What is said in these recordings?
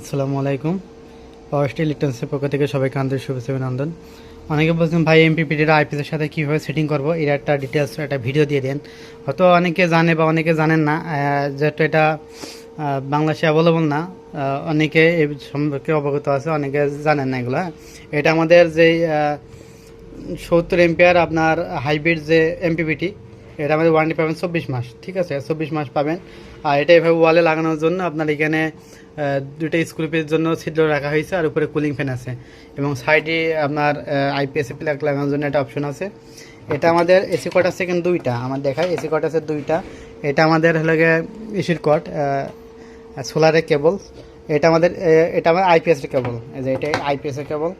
আসসালামু আলাইকুম। পাওয়ার ইলেকট্রনিক্সের পক্ষ থেকে সবাইকে আন্তরিক শুভেচ্ছা অভিনন্দন। অনেকে বলছেন, ভাই এমপিপিটির আইপিএসের সাথে কীভাবে সেটিং করব? এর একটা ডিটেলস একটা ভিডিও দিয়ে দেন। হয়তো অনেকে জানে বা অনেকে জানেন না যেহেতু এটা বাংলাদেশে অ্যাভেলেবল না অনেকে এই সম্পর্কে অবগত আছে, অনেকে জানেন না এগুলো। এটা আমাদের যেই সত্তর এম্পিয়ার আপনার হাইব্রিড যে এমপিপিটি এটা আমাদের ওয়ারেন্টি পাবেন চব্বিশ মাস ঠিক আছে? চব্বিশ মাস পাবেন। আর এটা এভাবে ওয়ালে লাগানোর জন্য আপনার এখানে আহ, দুইটা স্ক্রুপের জন্য ছিদ্র রাখা হয়েছে আর উপরে কুলিং ফ্যান আছে। এবং সাইডে আপনার আইপিএস প্লাগ লাগানোর জন্য একটা অপশন আছে। এটা আমাদের এসি কট আছে কিন্তু দুইটা আমার দেখায় এসি কট আছে দুইটা। এটা আমাদের হলো গিয়ে এসির কট সোলারের কেবল এটা আমাদের এটা আমার আইপিএসের কেবল যে এটা আইপিএসের কেবল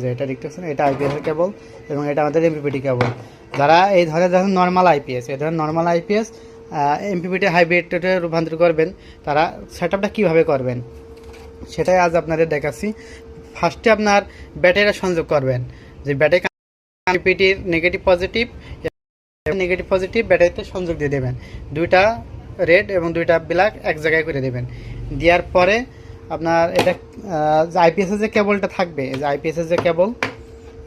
যে এটা দেখতে পাচ্ছেন এটা আইপিএস এর কেবল এবং এটা আমাদের এমপিপিটি কেবল যারা এই ধরনের যখন নর্মাল আইপিএস এই ধরনের নর্মাল আইপিএস এমপিপিটি হাইব্রিডে রূপান্তর করবেন, তারা সেট আপটা কীভাবে করবেন? সেটাই আজ আপনাদের দেখাচ্ছি। ফার্স্টে আপনার ব্যাটারিটা সংযোগ করবেন, যে ব্যাটারি এমপিপিটির নেগেটিভ পজিটিভ নেগেটিভ পজিটিভ ব্যাটারিতে সংযোগ দিয়ে দেবেন। দুইটা রেড এবং দুইটা ব্ল্যাক এক জায়গায় করে দেবেন। দেওয়ার পরে আপনার এটা আইপিএস এর যে কেবলটা থাকবে যে আইপিএস এর যে কেবল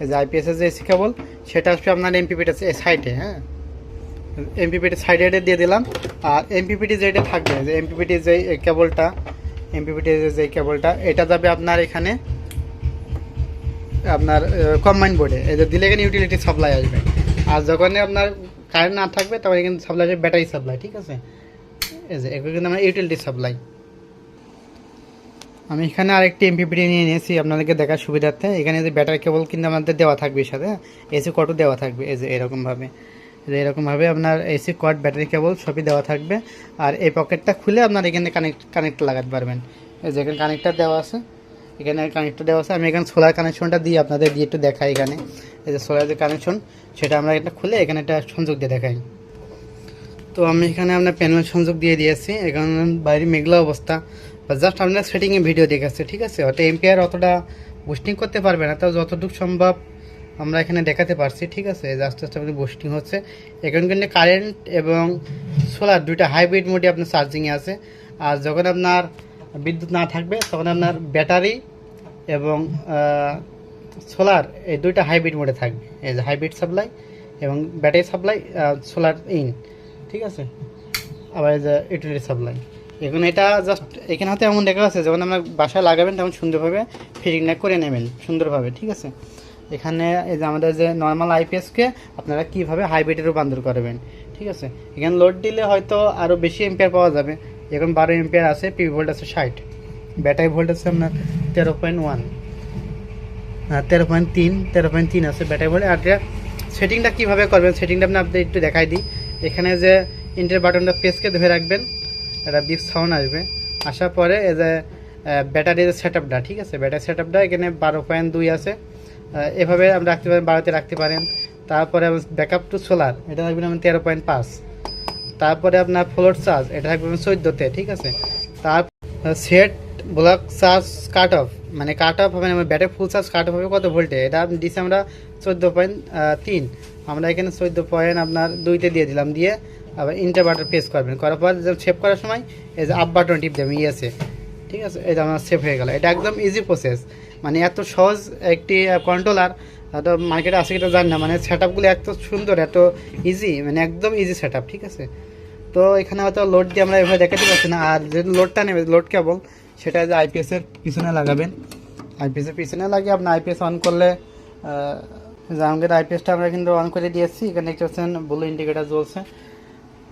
এই যে আইপিএস এর যে এসি কেবল, সেটা আসবে আপনার এমপিপিটা সাইডে হ্যাঁ? এমপিপিটি সাইডে দিয়ে দিলাম। আর এমপিপিটি যেটা থাকবে, যে এমপিপিটি যে কেবলটা এমপিপিটি যে কেবলটা, এটা যাবে আপনার এখানে আপনার কম্বাইন বোর্ডে এই যে দিলে এখানে ইউটিলিটি সাপ্লাই আসবে। আর যখন আপনার কারেন্ট না থাকবে তখন এখানে সাপ্লাই আসবে ব্যাটারি সাপ্লাই ঠিক আছে? এই যে, এগুলো কিন্তু আমরা ইউটিলিটি সাপ্লাই আমি এখানে আরেকটি এমপিপিটি নিয়ে নিয়েছি আপনাদেরকে দেখার সুবিধার্থে। এখানে যে ব্যাটারি কেবল কিন্তু আমাদের দেওয়া থাকবে সাথে এসি কটও দেওয়া থাকবে এই যে এরকমভাবে। এরকমভাবে আপনার এসি কট ব্যাটারি কেবল সবই দেওয়া থাকবে। আর এই পকেটটা খুলে আপনার এখানে কানেক্ট কানেক্ট লাগাতে পারবেন। এই যে এখানে কানেক্টার দেওয়া আছে। এখানে কানেক্টর দেওয়া আছে। আমি এখানে সোলার কানেকশনটা দিই আপনাদের দিয়ে একটু দেখাই এখানে। এই যে সোলার যে কানেকশন সেটা আমরা এটা খুলে এখানে একটা সংযোগ দিয়ে দেখাই। তো আমি এখানে আপনার প্যানেল সংযোগ দিয়ে দিয়েছি। এখানে বাইরে মেঘলা অবস্থা। জাস্ট আপনার সেটিংয়ে ভিডিও দেখাচ্ছে, ঠিক আছে? ওটা এমপিআর অতটা বুস্টিং করতে পারবে না। তাও যতটুকু সম্ভব আমরা এখানে দেখাতে পারছি, ঠিক আছে? আস্তে আস্তে আপনার বুস্টিং হচ্ছে। এখানে কিন্তু কারেন্ট এবং সোলার দুইটা হাইব্রিড মোডে আপনার চার্জিংয়ে আছে। আর যখন আপনার বিদ্যুৎ না থাকবে, তখন আপনার ব্যাটারি এবং সোলার এই দুইটা হাইব্রিড মোডে থাকবে। এই যে হাইব্রিড সাপ্লাই এবং ব্যাটারি সাপ্লাই সোলার ইন ঠিক আছে? আবার এই যে ইউটিলিটি সাপ্লাই এখন এটা জাস্ট এখানে হয়তো এমন দেখা আছে যখন আপনার বাসায় লাগাবেন তখন সুন্দরভাবে ফিটিংটা করে নেবেন, সুন্দরভাবে, ঠিক আছে? এখানে এই যে আমাদের যে নর্মাল আইপিএসকে আপনারা কীভাবে হাইব্রিডে রূপান্তর করবেন, ঠিক আছে? এখানে লোড দিলে হয়তো আরও বেশি এম্পিয়ার পাওয়া যাবে। এখন বারো এম্পিয়ার আছে পিভি ভোল্ট আছে ষাট ব্যাটারি ভোল্ট আছে আপনার তেরো পয়েন্ট ওয়ান তেরো পয়েন্ট তিন, তেরো পয়েন্ট তিন আছে ব্যাটারি ভোল্ট আর সেটিংটা কীভাবে করবেন সেটিংটা আপনি আপনি একটু দেখাই দিই। এখানে যে ইন্টার বাটনটা পেসকে ধরে রাখবেন একটা বিপ সাউন্ড আসবে। আসার পরে এই যে ব্যাটারির সেট আপটা ঠিক আছে? ব্যাটারি সেট আপটা এখানে বারো পয়েন্ট দুই আছে। এভাবে আপনি রাখতে পারেন, বারোতে রাখতে পারেন। তারপরে ব্যাকআপ টু সোলার এটা রাখবেন আপনি তেরো পয়েন্ট পাঁচ। তারপরে আপনার ফ্লোর চার্জ এটা থাকবে চোদ্দোতে, ঠিক আছে? তার set block charge cut off মানে কাট অফ হবে battery full charge cut off হবে কত ভোল্টে? এটা দিচ্ছি আমরা চোদ্দ পয়েন্ট তিন। আমরা এখানে চোদ্দ পয়েন্ট আপনার দুইতে দিয়ে দিলাম, দিয়ে আবার ইন্টার বাটন প্রেস করবেন। করার পর সেভ করার সময় এই যে আপ বাটন টিপ দেবেন ইয়েসে ঠিক আছে? এটা আমার সেভ হয়ে গেল। এটা একদম ইজি প্রসেস মানে এত সহজ একটি কন্ট্রোলার হয়তো মার্কেটে আছে কিনা জানি না। মানে সেট আপগুলো এত সুন্দর, এত ইজি মানে একদম ইজি সেট ঠিক আছে? তো এখানে হয়তো লোড দিয়ে আমরা এভাবে দেখাতে পারছি না। আর যে লোডটা নেবে লোড কেবল, সেটা যে আইপিএস এর পিছনে লাগাবেন। আইপিএস এর পিছনে লাগিয়ে আপনি আইপিএস অন করলে আমাদের আইপিএসটা আমরা কিন্তু অন করে দিয়েছি। এখানে দেখতে পাচ্ছেন ব্লু ইন্ডিকেটার জ্বলছে।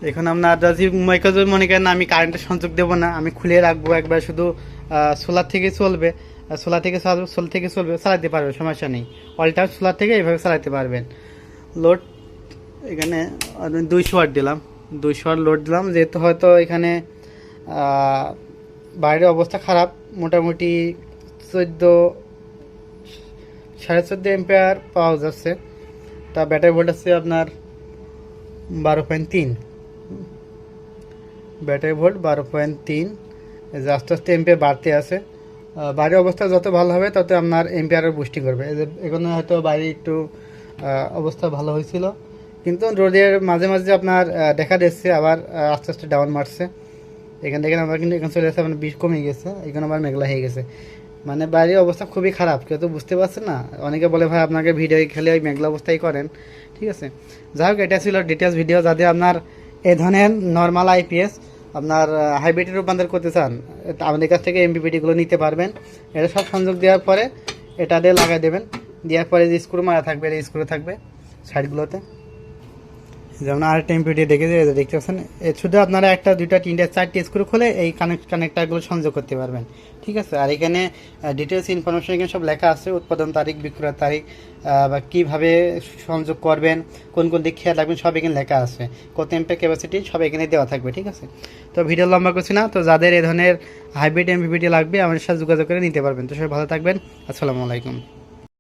এখন আপনার যদি মাইক্রোজোন মনে করেন, আমি কারেন্টের সংযোগ দেবো না। আমি খুলে রাখব একবার, শুধু সোলার থেকে চলবে। সোলার থেকে চালাবে সোলার থেকে চলবে, চালাতে পারবে, সমস্যা নেই। অল টাইম সোলার থেকে এইভাবে চালাতে পারবেন। লোড এখানে দুইশো ওয়াট দিলাম। দুইশো ওয়াট লোড দিলাম, যেহেতু হয়তো এখানে বাইরের অবস্থা খারাপ, মোটামুটি চোদ্দ সাড়ে চোদ্দ এম্পিয়ার পাওয়া যাচ্ছে। তা ব্যাটারি ভোল্ট আছে আপনার বারো পয়েন্ট তিন। ব্যাটারি ভোল্ট বারো পয়েন্ট তিন। যে আস্তে আস্তে এম্পিয়ার বাড়তে আছে। বাইরের অবস্থা যত ভালো হবে, তত আপনার এম্পিয়ারের বুস্টিং করবে। এখানে হয়তো বাইরে একটু অবস্থা ভালো হয়েছিল। কিন্তু রোদের মাঝে মাঝে আপনার দেখা দিচ্ছে, আবার আস্তে আস্তে ডাউন মারছে। এখান থেকে আমরা কিন্তু, এখানে চলে আসছে মানে বিষ কমে গেছে। এখানে আবার মেঘলা হয়ে গেছে। মানে বাইরের অবস্থা খুবই খারাপ, কেউ তো বুঝতে পারছে না। অনেকে বলে, ভাই, আপনাকে ভিডিও খেলে ওই মেঘলা অবস্থায় করেন। ঠিক আছে? যাই হোক, এটা ছিল ডিটেলস ভিডিও যাতে আপনার এ ধরনের নর্মাল আইপিএস আপনার হাইব্রিডে রূপান্তর করতে চান এটা আমাদের কাছ থেকে এমবিপিটিগুলো নিতে পারবেন। এটা সব সংযোগ দেওয়ার পরে এটা দিয়ে লাগাই দেবেন। দেওয়ার পরে যে স্ক্রু মারা থাকবে, এই স্ক্রু থাকবে সাইডগুলোতে যেমন আরেকটা এমপিটি দেখে যে দেখতে পাচ্ছেন শুধু আপনারা একটা, দুইটা, তিনটা, চারটি স্ক্রু খুলে এই কানেক্ট কানেক্টারগুলো সংযোগ করতে পারবেন। ঠিক আছে? আর এখানে ডিটেলস ইনফরমেশন এখানে সব লেখা আছে, উৎপাদন তারিখ, বিক্রয়ের তারিখ বা কীভাবে সংযোগ করবেন, কোন কোন দিক খেয়াল রাখবেন, সব এখানে লেখা আছে। কত এমপে ক্যাপাসিটি সব এখানে দেওয়া থাকবে, ঠিক আছে? তো ভিডিও লম্বা করছি না, তো যাদের এ ধরনের হাইব্রিড এমপিপিটি লাগবে, আমাদের সাথে যোগাযোগ করে নিতে পারবেন। তো সবাই ভালো থাকবেন, আসসালামু আলাইকুম।